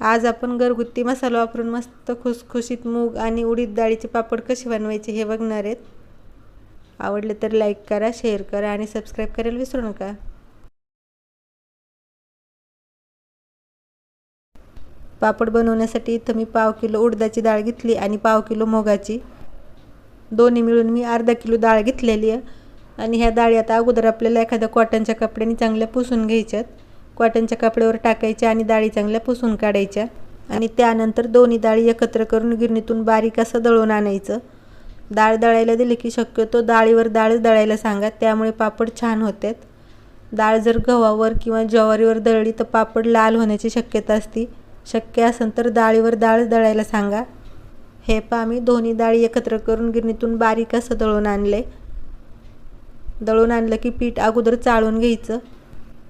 आज आपण घरगुती मसाला वापरून मस्त खुसखुशीत मूग आणि उडीद डाळीचे पापड कसे बनवायचे हे बघणार आहेत. आवडले तर लाईक करा शेअर करा आणि सबस्क्राईब करायला विसरू नका. पापड बनवण्यासाठी इथं मी पाव किलो उडदाची डाळ घेतली आणि पाव किलो मोगाची. दोन्ही मिळून मी अर्धा किलो डाळ घेतलेली आहे. आणि ह्या डाळी आता अगोदर आपल्याला एखाद्या कॉटनच्या कपड्याने चांगल्या पुसून घ्यायच्यात. कॉटनच्या कपड्यावर टाकायच्या आणि डाळी चांगल्या पुसून काढायच्या. आणि त्यानंतर दोन्ही डाळी एकत्र करून गिरणीतून बारीक असं दळून आणायचं. डाळ दळायला दिली की शक्यतो डाळीवर डाळच दळायला सांगा त्यामुळे पापड छान होतात. डाळ जर गव्हावर किंवा ज्वारीवर दळली तर पापड लाल होण्याची शक्यता असते. शक्य असेल तर डाळीवर डाळच दळायला सांगा. हे पा आम्ही दोन्ही डाळी एकत्र करून गिरणीतून बारीक असं दळून आणले. दळून आणलं की पीठ अगोदर चाळून घ्यायचं.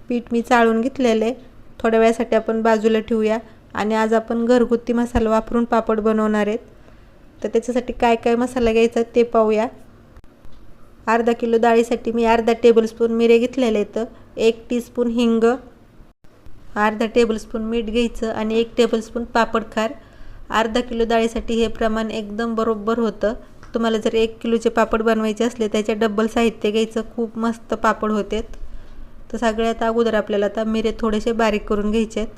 पीठ मी चाळून घेतलेलं. आहे थोड्या वेळासाठी आपण बाजूला ठेवूया. आणि आज आपण घरगुती मसाला वापरून पापड बनवणार आहेत. तर त्याच्यासाठी काय काय मसाला घ्यायचा ते पाहूया. अर्धा किलो डाळीसाठी मी अर्धा टेबलस्पून मिरे घेतलेले आहेत. एक टीस्पून हिंग अर्धा टेबलस्पून मीठ घ्यायचं आणि एक टेबलस्पून पापड खार. अर्धा किलो डाळीसाठी हे प्रमाण एकदम बरोबर होतं. तुम्हाला जर एक किलोचे पापड बनवायचे असले त्याच्या डब्बल साहित्य घ्यायचं. खूप मस्त पापड होतात. तर सगळ्यात अगोदर आपल्याला आता मिरे थोडेसे बारीक करून घ्यायचे आहेत.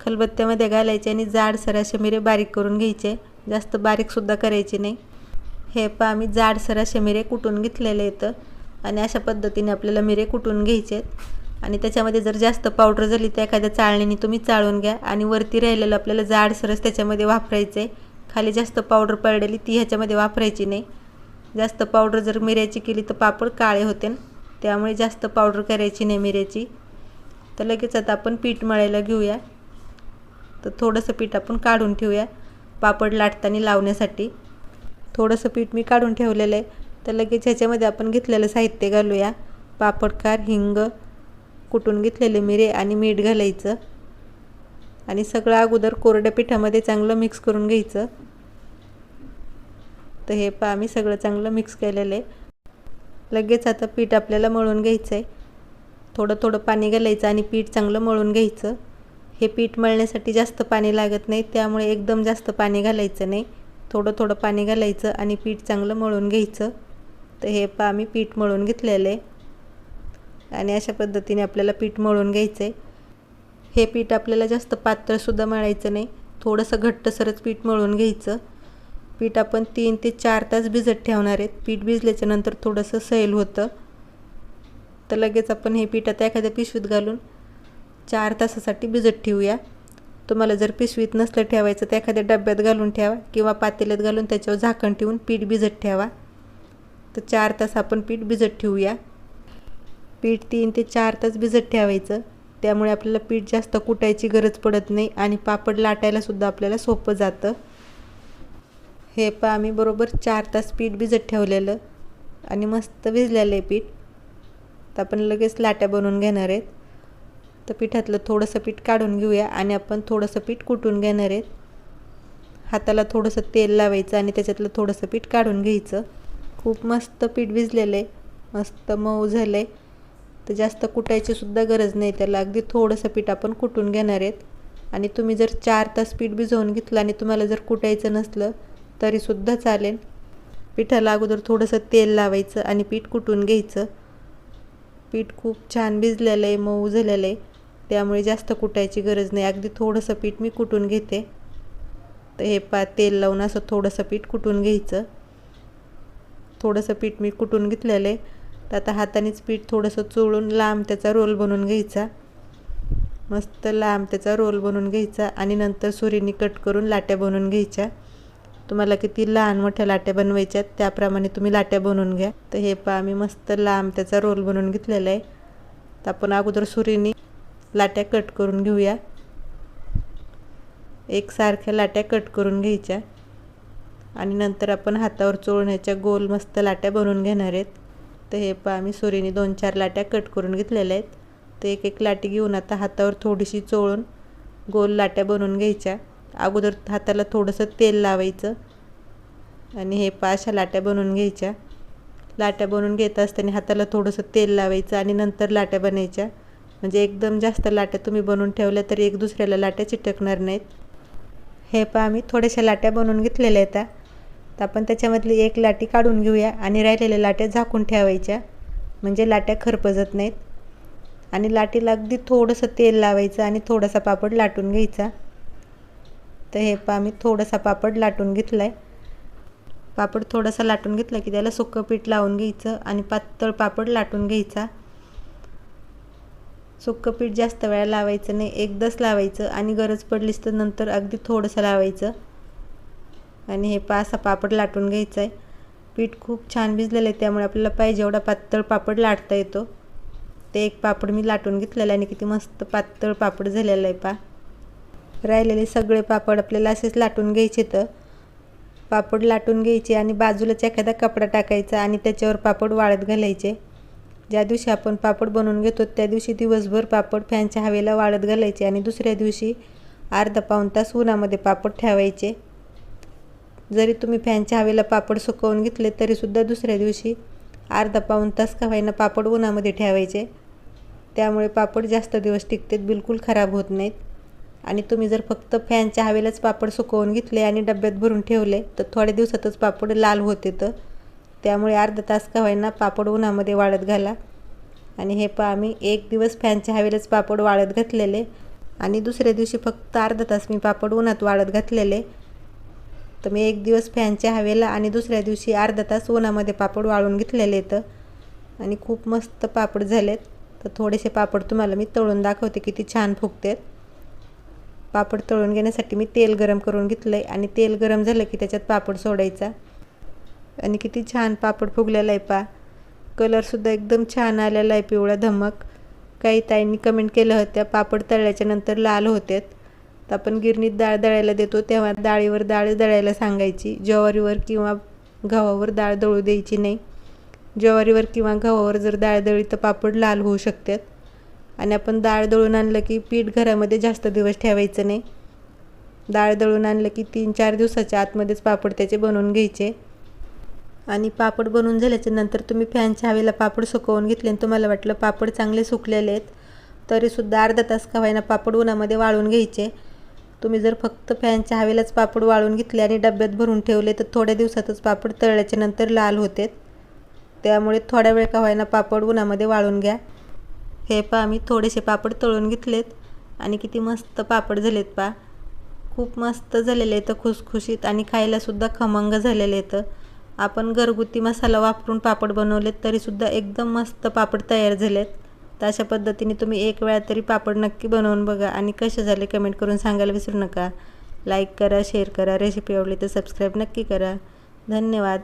खलबत्त्यामध्ये घालायचे आणि जाडसर असे मिरे बारीक करून घ्यायचे. जास्त बारीकसुद्धा करायचे नाही. हे पहा आम्ही जाडसर असे मिरे कुटून घेतलेले आहेत. आणि अशा पद्धतीने आपल्याला मिरे कुटून घ्यायचे आहेत. आणि त्याच्यामध्ये जर जास्त पावडर झाली तर एखाद्या चाळणीने तुम्ही चाळून घ्या. आणि वरती राहिलेलं आपल्याला जाडसरच त्याच्यामध्ये वापरायचं आहे खाली जास्त पावडर पडलेली ती ह्याच्यामध्ये वापरायची नाही. जास्त पावडर जर मिऱ्याची केली तर पापड काळे होते त्यामुळे जास्त पावडर करायची नाही मिऱ्याची. तर लगेच आता आपण पीठ मळायला घेऊया. तर थोडंसं पीठ आपण काढून ठेवूया पापड लाटताना लावण्यासाठी. थोडंसं पीठ मी काढून ठेवलेलं आहे. तर लगेच ह्याच्यामध्ये आपण घेतलेलं साहित्य घालूया. पापडकार हिंग कुटून घेतलेले मिरे आणि मीठ घालायचं. आणि सगळं अगोदर कोरड्या पिठामध्ये चांगलं मिक्स करून घ्यायचं. तर हे पा आम्ही सगळं चांगलं मिक्स केलेलं आहे. लगेच आता पीठ आपल्याला मळून घ्यायचं आहे थोडं थोडं पाणी घालायचं आणि पीठ चांगलं मळून घ्यायचं. हे पीठ मळण्यासाठी जास्त पाणी लागत नाही त्यामुळे एकदम जास्त पाणी घालायचं नाही. थोडं थोडं पाणी घालायचं आणि पीठ चांगलं मळून घ्यायचं. तर हे पा आम्ही पीठ मळून घेतलेलं आहे. आणि अशा पद्धतीने आपल्याला पीठ मळून घ्यायचं आहे हे पीठ आपल्याला जास्त पातळसुद्धा मळायचं नाही. थोडंसं घट्टसरच पीठ मळून घ्यायचं. पीठ आपण तीन ते चार तास भिजत ठेवणार आहेत. पीठ भिजल्याच्या नंतर थोडंसं सैल होतं. तर लगेच आपण हे पीठ आता एखाद्या पिशवीत घालून चार तासासाठी भिजत ठेवूया. तुम्हाला जर पिशवीत नसलं ठेवायचं तर एखाद्या डब्यात घालून ठेवा किंवा पातेल्यात घालून त्याच्यावर झाकण ठेवून पीठ भिजत ठेवा. तर चार तास आपण पीठ भिजत ठेवूया. पीठ तीन ते चार तास भिजत ठेवायचं. त्यामुळे आपल्याला पीठ जास्त कुटायची गरज पडत नाही आणि पापड लाटायलासुद्धा आपल्याला सोपं जातं. हे पा आम्ही बरोबर चार तास पीठ भिजत ठेवलेलं आणि मस्त भिजलेलं आहे पीठ. तर आपण लगेच लाट्या बनवून घेणार आहेत. तर पिठातलं थोडंसं पीठ काढून घेऊया आणि आपण थोडंसं पीठ कुटून घेणार आहेत. हाताला थोडंसं तेल लावायचं आणि त्याच्यातलं थोडंसं पीठ काढून घ्यायचं. खूप मस्त पीठ भिजलेलं आहे. मस्त मऊ झालं आहे तर जास्त कुटायची सुद्धा गरज नाही त्याला. अगदी थोडंसं पीठ आपण कुटून घेणार आहेत. आणि तुम्ही जर चार तास पीठ भिजवून घेतलं आणि तुम्हाला जर कुटायचं नसलं तरीसुद्धा चालेल. पिठाला अगोदर थोडंसं तेल लावायचं आणि पीठ कुटून घ्यायचं. पीठ खूप छान भिजलेलं आहे मऊ झालेलं आहे. त्यामुळे जास्त कुटायची गरज नाही. अगदी थोडंसं पीठ मी कुटून घेते. तर हे पा तेल लावून असं थोडंसं पीठ कुटून घ्यायचं. थोडंसं पीठ मी कुटून घेतलेलं आहे. तर आता हातानेच पीठ थोडंसं चोळून लांब त्याचा रोल बनवून घ्यायचा. मस्त लांब त्याचा रोल बनवून घ्यायचा आणि नंतर सुरीने कट करून लाट्या बनवून घ्यायच्या. तुम्हाला किती लहान मोठ्या लाट्या बनवायच्या आहेत त्याप्रमाणे तुम्ही लाट्या बनवून घ्या. तर हे पहा मी मस्त लांब त्याचा रोल बनवून घेतलेला आहे. तर आपण अगोदर सुरीने लाट्या कट करून घेऊया. एकसारख्या लाट्या कट करून घ्यायच्या. आणि नंतर आपण हातावर चोळण्याच्या गोल मस्त लाट्या बनवून घेणार आहेत. तर हे पहा आम्ही सुरीने दोन चार लाट्या कट करून घेतलेल्या आहेत. तर एक एक लाटी घेऊन आता हातावर थोडीशी चोळून गोल लाट्या बनवून घ्यायच्या. अगोदर हाताला थोडंसं तेल लावायचं आणि हे पा अशा लाट्या बनवून घ्यायच्या. लाट्या बनवून घेत असताना हाताला थोडंसं तेल लावायचं आणि नंतर लाट्या बनायच्या. म्हणजे एकदम जास्त लाट्या तुम्ही बनवून ठेवल्या तरी एक दुसऱ्याला लाट्या चिटकणार नाहीत. हे पहा आम्ही थोड्याशा लाट्या बनवून घेतलेल्या आहेत. तर आपण त्याच्यामधली एक लाटी काढून घेऊया आणि राहिलेल्या लाट्या झाकून ठेवायच्या. म्हणजे लाट्या खरपजत नाहीत. आणि लाटीला अगदी थोडंसं तेल लावायचं आणि थोडासा पापड लाटून घ्यायचा. तर हे पहा मी थोडासा पापड लाटून घेतला आहे पापड थोडासा लाटून घेतला की त्याला सुकं पीठ लावून घ्यायचं आणि पातळ पापड लाटून घ्यायचा. सुकं पीठ जास्त वेळा लावायचं नाही एकदाच लावायचं आणि गरज पडलीच तर नंतर अगदी थोडंसं लावायचं. आणि हे पासा पापड लाटून घ्यायचं आहे पीठ खूप छान भिजलेलं आहे त्यामुळे आपल्याला पाहिजे एवढा पातळ पापड लाटता येतो. ते एक पापड मी लाटून घेतलेलं आणि किती मस्त पातळ पापड झालेलं आहे पा राहिलेले सगळे पापड आपल्याला असेच लाटून घ्यायचे तर. पापड लाटून घ्यायचे आणि बाजूलाच एखादा कपडा टाकायचा आणि त्याच्यावर पापड वाळत घालायचे. ज्या दिवशी आपण पापड बनवून घेतो त्या दिवशी दिवसभर पापड फॅनच्या हवेला वाळत घालायचे आणि दुसऱ्या दिवशी अर्धा पाऊण तास उन्हामध्ये पापड ठेवायचे. जरी तुम्ही फॅनच्या हवेला पापड सुकवून घेतले तरीसुद्धा दुसऱ्या दिवशी अर्धा पाऊण तास का पापड उन्हामध्ये ठेवायचे. त्यामुळे पापड जास्त दिवस टिकतात बिलकुल खराब होत नाहीत. आणि तुम्ही जर फक्त फॅनच्या हवेलाच पापड सुकवून घेतले आणि डब्यात भरून ठेवले तर थोड्या दिवसातच पापड लाल होते तर त्यामुळे अर्धा तास का व्हायना पापड उन्हामध्ये वाळत घाला. आणि हे पहा आम्ही एक दिवस फॅनच्या हवेलाच पापड वाळत घातलेले आणि दुसऱ्या दिवशी फक्त अर्धा तास मी पापड उन्हात वाळत घातलेले. तर मी एक दिवस फॅनच्या हवेला आणि दुसऱ्या दिवशी अर्धा तास उन्हामध्ये पापड वाळून घेतलेले तर. आणि खूप मस्त पापड झालेत. तर थोडेसे पापड तुम्हाला मी तळून दाखवते किती छान फुगतात. पापड तळून घेण्यासाठी मी तेल गरम करून घेतलं आहे आणि तेल गरम झालं की त्याच्यात पापड सोडायचा. आणि किती छान पापड फुगलेला आहे पा कलरसुद्धा एकदम छान आलेला आहे पिवळा धमक. काही ताईंनी कमेंट केलं होत्या पापड तळल्याच्या नंतर लाल होतात. तर आपण गिरणीत डाळ दळायला देतो तेव्हा डाळीवर डाळ दळायला सांगायची. ज्वारीवर किंवा गव्हावर डाळ दळू द्यायची नाही. ज्वारीवर किंवा गव्हावर जर डाळ दळली तर पापड लाल होऊ शकतात. आणि आपण डाळ दळून आणलं की पीठ घरामध्ये जास्त दिवस ठेवायचं नाही. डाळ दळून आणलं की तीन चार दिवसाच्या आतमध्येच पापड त्याचे बनवून घ्यायचे. आणि पापड बनवून झाल्याच्यानंतर तुम्ही फॅनच्या हवेला पापड सुकवून घेतले आणि तुम्हाला वाटलं पापड चांगले सुकलेले आहेत तरीसुद्धा अर्धा तास का व्हायना पापड उन्हामध्ये वाळून घ्यायचे. तुम्ही जर फक्त फॅनच्या हवेलाच पापड वाळून घेतले आणि डब्यात भरून ठेवले तर थोड्या दिवसातच पापड तळल्याच्या नंतर लाल होते त्यामुळे थोड्या वेळ का व्हायना पापड उन्हामध्ये वाळून घ्या. हे पा आम्ही थोडेसे पापड तळून घेतलेत. आणि किती मस्त पापड झालेत पा खूप मस्त झालेले आहेत खुसखुशीत. आणि खायलासुद्धा खमंग झालेले आहेत. आपण घरगुती मसाला वापरून पापड बनवलेत तरीसुद्धा एकदम मस्त पापड तयार झालेत. तर अशा पद्धतीने तुम्ही एक वेळा तरी पापड नक्की बनवून बघा. आणि कसे झाले कमेंट करून सांगायला विसरू नका. लाईक करा शेअर करा रेसिपी आवडली तर सबस्क्राईब नक्की करा. धन्यवाद.